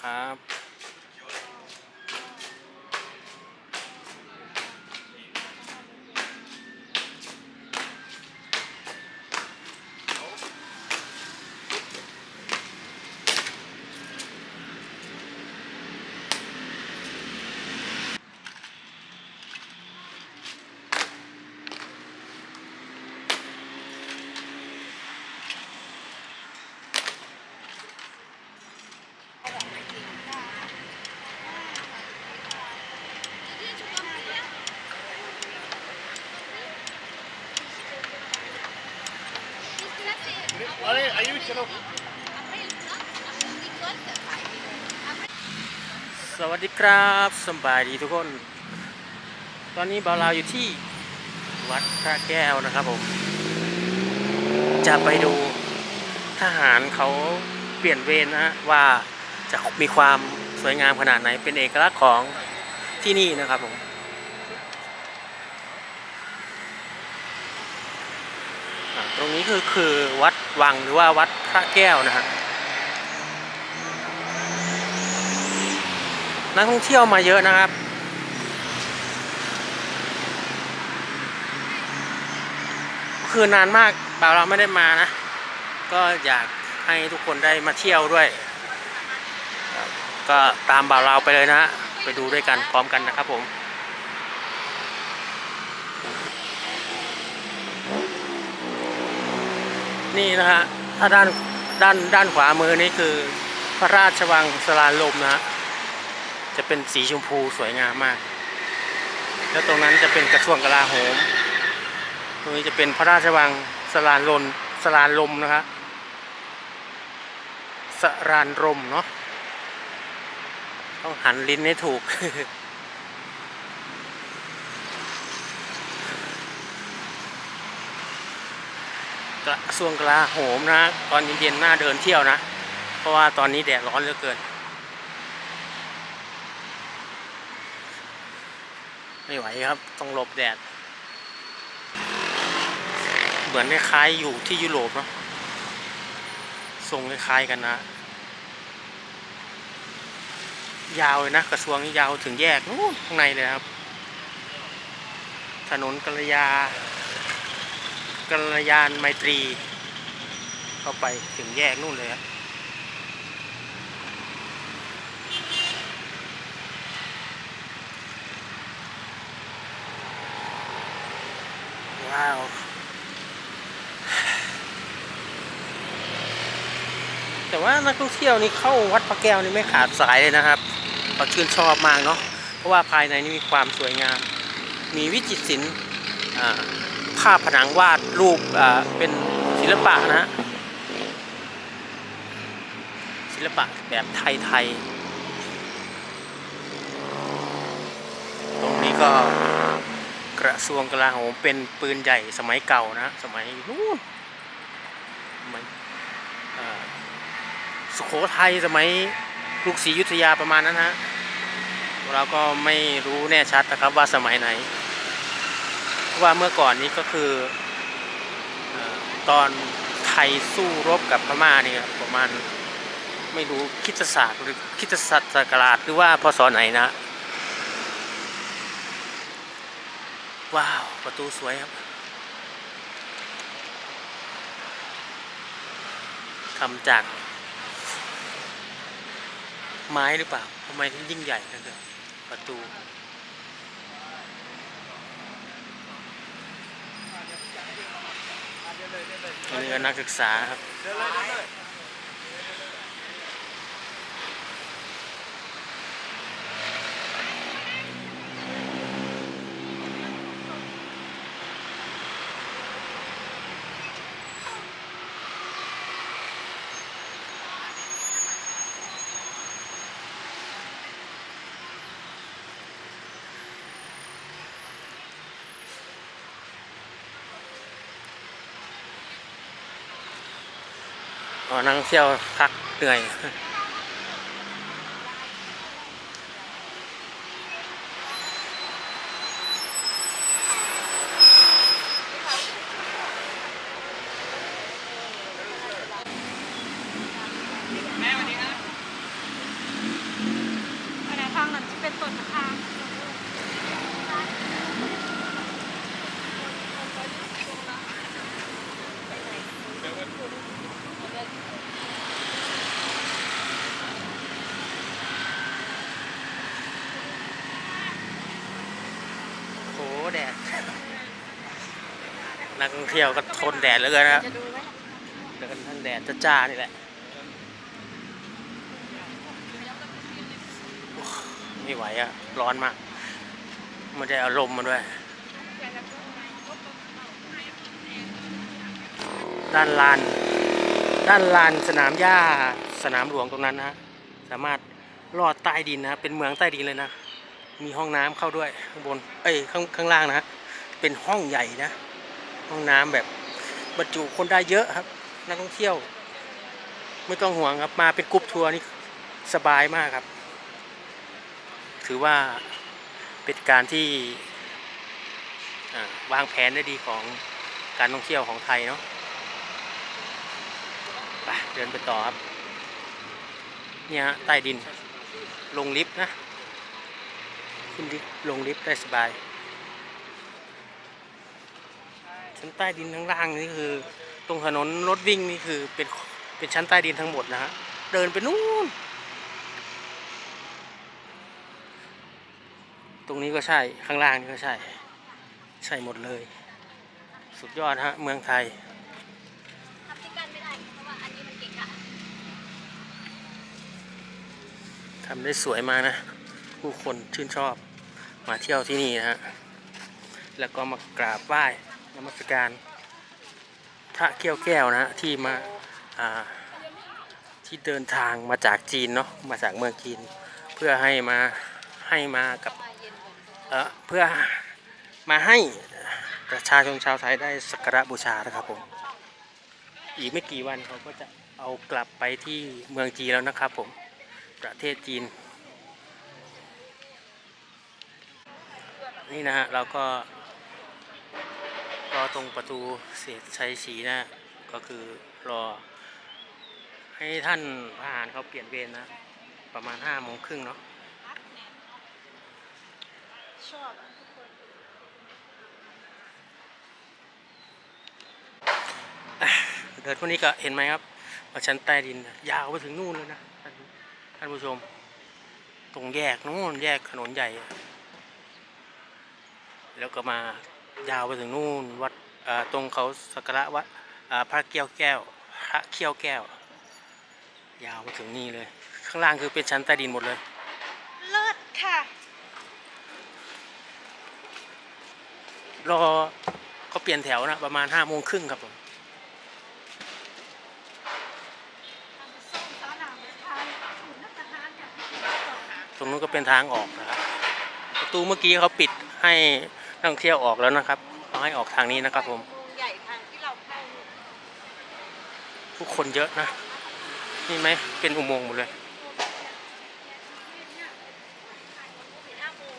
ครับ अरे आयु चलो สวัสดีครับสำบายดีทุกคน ตอนนี้บ่าวลาวอยู่ที่วัดพระแก้วนะครับผม จะไปดูทหารเขาเปลี่ยนเวรนะฮะว่าจะมีความสวยงามขนาดไหนเป็นเอกลักษณ์ของที่นี่นะครับผม อ่าตรงนี้คือคือวัด วังหรือว่าวัดพระแก้วนะฮะนักท่องเที่ยวมาเยอะนะครับ คือนานมากบ่าวเราไม่ได้มานะ ก็อยากให้ทุกคนได้มาเที่ยวด้วย ก็ตามบ่าวเราไปเลยนะฮะไปดูด้วยกันพร้อมกันนะครับผม นี่นะฮะถ้าด้านด้านด้านขวามือนี่คือพระราชวังสลานลมนะฮะจะเป็นสีชมพูสวยงามมาก แล้วตรงนั้นจะเป็นกระทรวงกลาโหม ตรงนี้จะเป็นพระราชวังสลานลนสลานลมนะครับสรานรมเนาะต้องหันลิ้นให้ถูก กระทรวงกลาโหมนะ ตอนเย็นๆน่าเดินเที่ยวนะ เพราะว่าตอนนี้แดดร้อนเหลือเกิน ไม่ไหวครับ ต้องหลบแดด เหมือนคล้ายๆอยู่ที่ยุโรปเนาะทรงคล้ายๆกันนะ ยาวเลยนะ กระทรวงนี้ยาวถึงแยกนู้นข้างในเลยครับ ถนนกัลยา กัลยานไมตรี เข้าไปถึงแยกนู่นเลยครับว้าวแต่ว่านักท่องเที่ยวนี่เข้าวัดพระแก้วนี่ไม่ขาดสายเลยนะครับเขาชื่นชอบมากเนาะเพราะว่าภายในนี่มีความสวยงาม มีวิจิตรศิลป์อ่า ภาพผนังวาดรูปเป็นศิลปะนะฮะศิลปะแบบไทยๆตรงนี้ก็กระทรวงกลาโหมเป็นปืนใหญ่สมัยเก่านะ สมัยนู้นสมัยสุโขทัยสมัยกรุงศรีอยุธยาประมาณนั้นฮะเราก็ไม่รู้แน่ชัดนะครับว่าสมัยไหน ว่าเมื่อก่อนนี้ก็คืออตอนไทยสู้รบกับพม่าเนี่ยประมาณไม่รู้คิดศาสตร์หรือคิดศักราชหรือว่าพศไหนนะ ว้าว ประตูสวยครับทำจาก ไม้หรือเปล่าทำไมถึงยิ่งใหญ่นักเกินประตู นี่ก็นักศึกษาครับ นั่งเที่ยวพักเหนื่อย แม่วันนี้นะ นักท่อง เที่ยวก็ทนแดดเหลือเกินนะครับจะเดินทั้งแดดจ้าๆนี่แหละไม่ไหวอะร้อนมากมันได้อารมณ์มันด้วย ด้านลาน ด้านลานสนามหญ้าสนามหลวงตรงนั้นนะสามารถลอดใต้ดินนะเป็นเมืองใต้ดินเลยนะ มีห้องน้ำเข้าด้วยข้างบน เอ้ยข้างข้างล่างนะเป็นห้องใหญ่นะ ห้องน้ำแบบบรรจุคนได้เยอะครับ นักท่องเที่ยว ไม่ต้องห่วงครับมาเป็นกรุ๊ปทัวร์นี่สบายมากครับ ถือว่าเป็นการที่วางแผนได้ดีของการท่องเที่ยวของไทยเนาะไปเดินไปต่อครับ เนี่ยฮะใต้ดินลงลิฟต์นะ ขึ้นลิฟต์ลงลิฟต์ได้สบาย ชั้นใต้ดินข้างล่างนี่คือ ตรงถนนรถวิ่งนี่คือเป็นเป็นชั้นใต้ดินทั้งหมดนะฮะเดินไปนู่น ตรงนี้ก็ใช่ข้างล่างนี่ก็ใช่ ใช่หมดเลย สุดยอดฮะเมืองไทยทำที่กันไม่ได้เพราะว่าอันนี้มันเก่งอะทำได้สวยมากนะผู้คนชื่นชอบมาเที่ยวที่นี่นะฮะ แล้วก็มากราบไหว้ นมัสการพระเกี้ยวแก้วนะฮะที่มาาที่เดินทางมาจากจีนเนาะมาจากเมืองจีน เพื่อให้มาให้มากับเย็นกว่าเออเพื่อมาให้ประชาชนชาวไทยได้สักการะบูชานะครับผมอีกไม่กี่วันเขาก็จะเอากลับไปที่เมืองจีนแล้วนะครับผมประเทศจีน นี่นะฮะเราก็ รอตรงประตูเศรษฐชัยศรีนะก็คือรอ ให้ท่านทหารเขาเปลี่ยนเวรนะ ประมาณห้าโมงครึ่งเนาะชอบเดินพวกนี้ก็เห็นไหมครับว่าชั้นใต้ดินยาวไปถึงนู่นเลยนะ ท่านท่านผู้ชม ตรงแยกนู่นแยกถนนใหญ่ แล้วก็มา ยาวไปถึงนู่นวัดอ่าตรงเขาสักการะวัดอ่าพระเกี้ยวแก้ว พระเขี้ยวแก้ว ยาวไปถึงนี่เลย ข้างล่างคือเป็นชั้นใต้ดินหมดเลย เลิศค่ะ รอเขาเปลี่ยนแถวนะประมาณห้าโมงครึ่งครับผมตรงนู้นก็เป็นทางออกนะครับประตูเมื่อกี้เขาปิดให้นัก ท่องเที่ยวออกแล้วนะครับเขาให้ออกทางนี้นะครับผมใหญ่ทางที่เราเข้าผู้คนเยอะนะ นี่ไหมเป็นอุโมงค์หมดเลยห้าโมง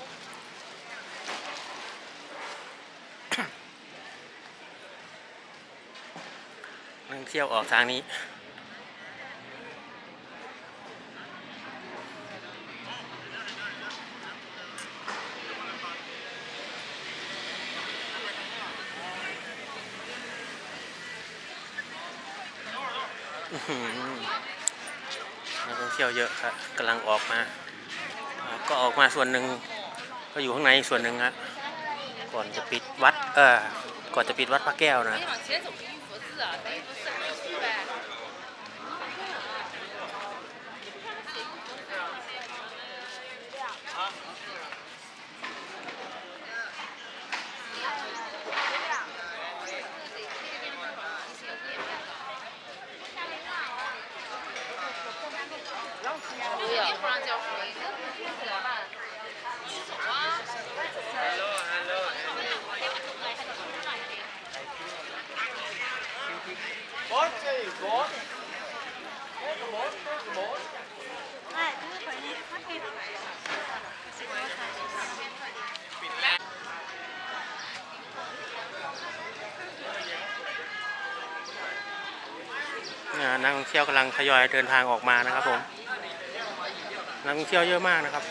นักท่องเที่ยวออกทางนี้ นักท่องเที่ยวเยอะครับกำลังออกมา ก็ออกมาส่วนหนึ่งก็อยู่ข้างในส่วนหนึ่งฮะก่อนจะปิดวัดเออก่อนจะปิดวัดพระแก้วนะ นี่ยนักท่องเที่ยวกำลังทยอยเดินทางออกมานะครับผมนักท่องเที่ยวเยอะมากนะครับ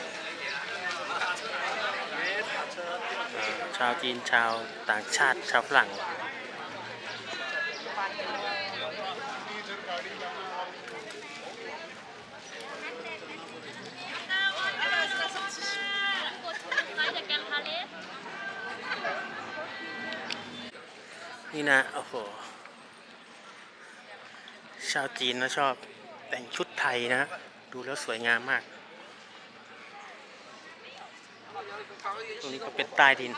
ชาวจีนชาวต่างชาติชาวฝรั่ง นี่นะ โอ้โห ชาวจีนนะชอบแต่งชุดไทยนะ ดูแล้วสวยงามมาก ตรงนี้ก็เป็นใต้ดิน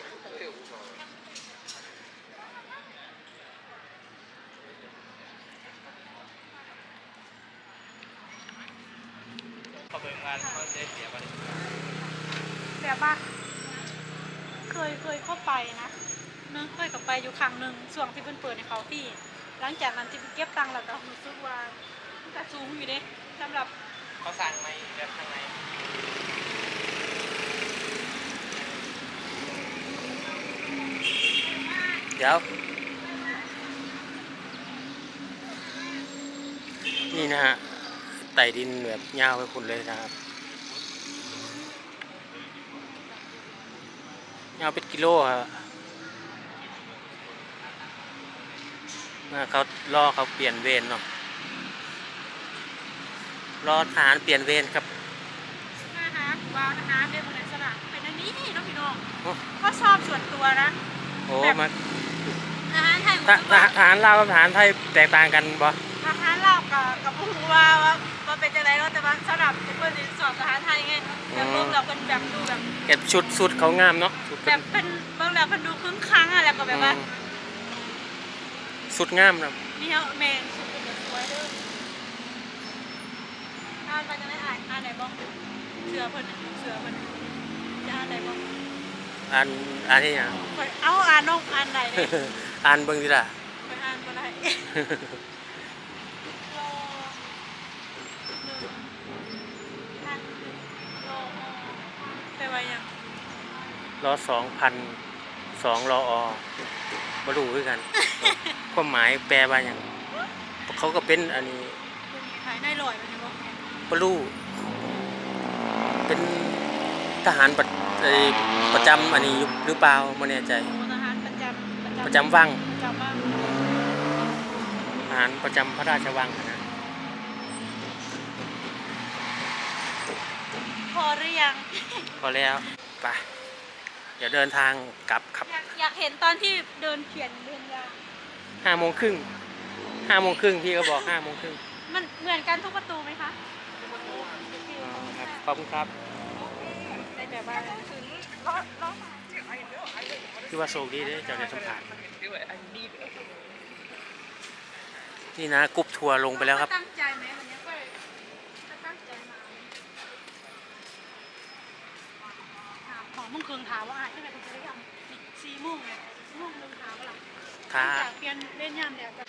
เข้าไปงานเขาจะเสียไปแต่ปะเคยเคยเข้าไปนะ ไปอยู่ครั้งหนึ่งช่วงที่เพิ่นเปิดในเขาที่ หลังจากนั้นที่ไปเก็บตังค์แล้วก็รู้สึกว่ามันก็สูงอยู่เด้สำหรับเขาสั่งมาแบบข้างในเดี๋ยว นี่นะฮะไต่ดินแบบยาวไปคุณเลยนะครับยาวเป็นกิโลครับน่า เขารอเขาเปลี่ยนเวรเนาะรอทหารเปลี่ยนเวรครับมาหาว้าวนะฮะเรียกว่าในสนามเป็นอันนี้เน้องพี่น้องโอ้ก็ชอบส่วนตัวนะโอ้แบบมาอาหารไทยทหทหารลาวกับทหารไทยแตกต่างกันบ่อาหารลาวกับกับผู้ว่าว่าว่าเป็นจังไดเนาะแต่ว่าสำหรับเพิ่นสิสอนอาหารไทยไงแบบเบิ่งแล้วเพิ่นแบบดูแบบเก็บชุดสุดเขางามเนาะชุดแบบเป็นเบิ่งแล้วเพิ่นดูครึ้งครั้งอะแล้วก็แบบว่าอืม สุดงามนะนี่เฮาแม่งสุดเป็นสวยเด้ออ่านไปจังไดอ่านอ่านไหนบ้างเสือเพิ่นน่ะเสือเพิ่นจะอ่านไหนบ้างอ่านอ่านที่ยังเพิ่นเอาอ่านน้องอ่านไหนเด้อ่านเบิ่งดิล่ะเพิ่นอ่านบ่ได้รอหนึ่งอ่านรอไปไว้ยังรอสองพันสองรออบรู้คือกัน ความหมายแปลว่าอย่างเขาก็เป็นอันนี้เป็นขายได้ลอยไปนี่บ่บรู้เป็นทหารประเอ่อประจำอันนี้อยู่หรือเปล่าไม่แน่ใจโอ้ทหารประจำประจำวังประจำว่างทหารประจำพระราชวังนะพอหรือยังพอแล้วไปเดี๋ยวเดินทางกลับครับ อยากอยากเห็นตอนที่เดินเขียนเรียนยาง ห้าโมงครึ่งห้าโมงครึ่งพี่ก็บอกห้าโมงครึ่งมันเหมือนกันทุกประตูไหมคะอ๋อครับขอบคุณครับในแบบว่าถึงล้อล้อมาคือว่าโชคดีเด้อเจ้าได้สัมผัสนี่นะกรุ๊ปทัวร์ลงไปแล้วครับตั้งใจไหมวันนี้ก็ก็ตั้งใจมาถามของมึงเคืองถามว่าอะที่ไหนคุณจะได้ยังสี่โมงเลยโมงหนึงถามว่าล่ะ ค่ะ อยากเปลี่ยนเล่นยามแล้วก็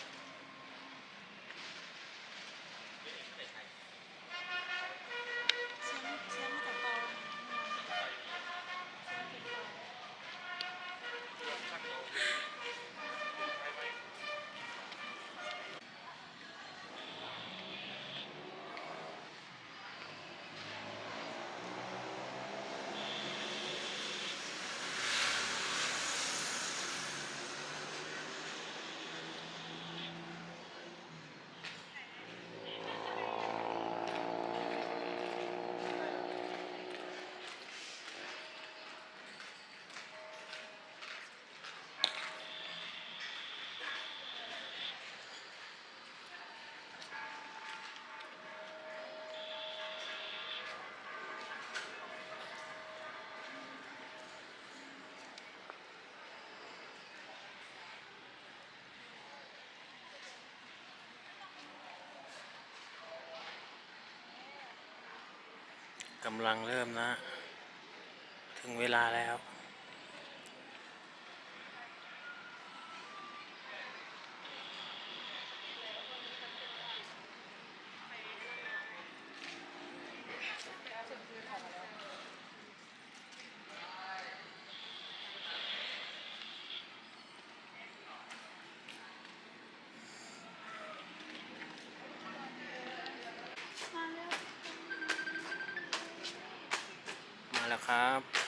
กำลังเริ่มนะ ถึงเวลาแล้ว มาแล้วครับ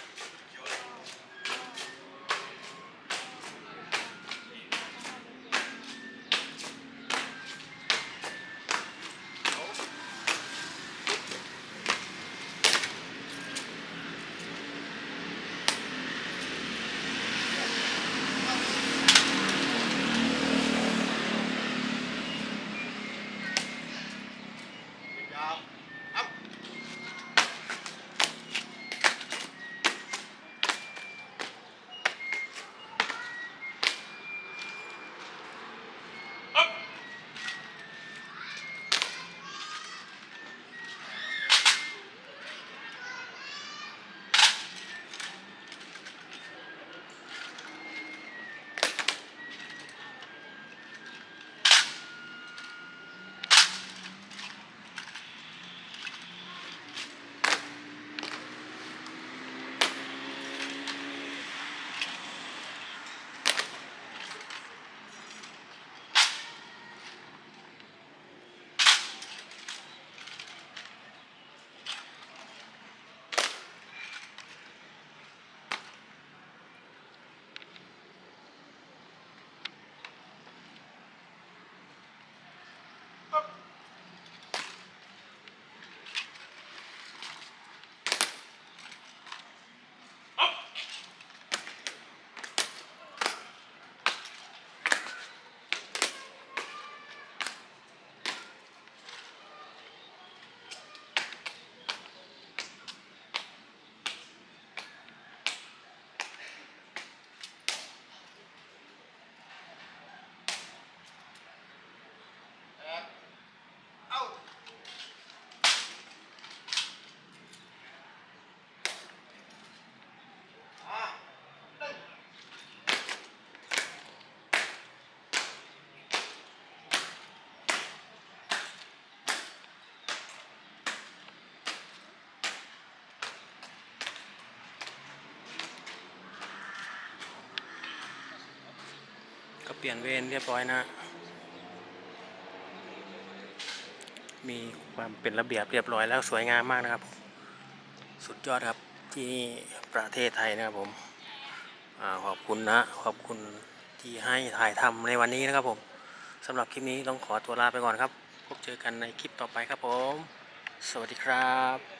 ก็เปลี่ยนเวรเรียบร้อยนะ มีความเป็นระเบียบเรียบร้อยแล้วสวยงามมากนะครับ สุดยอดครับที่ประเทศไทยนะครับผมอขอบคุณนะ ขอบคุณที่ให้ถ่ายทำในวันนี้นะครับผมสำหรับคลิปนี้ต้องขอตัวลาไปก่อนครับ พบเจอกันในคลิปต่อไปครับผม สวัสดีครับ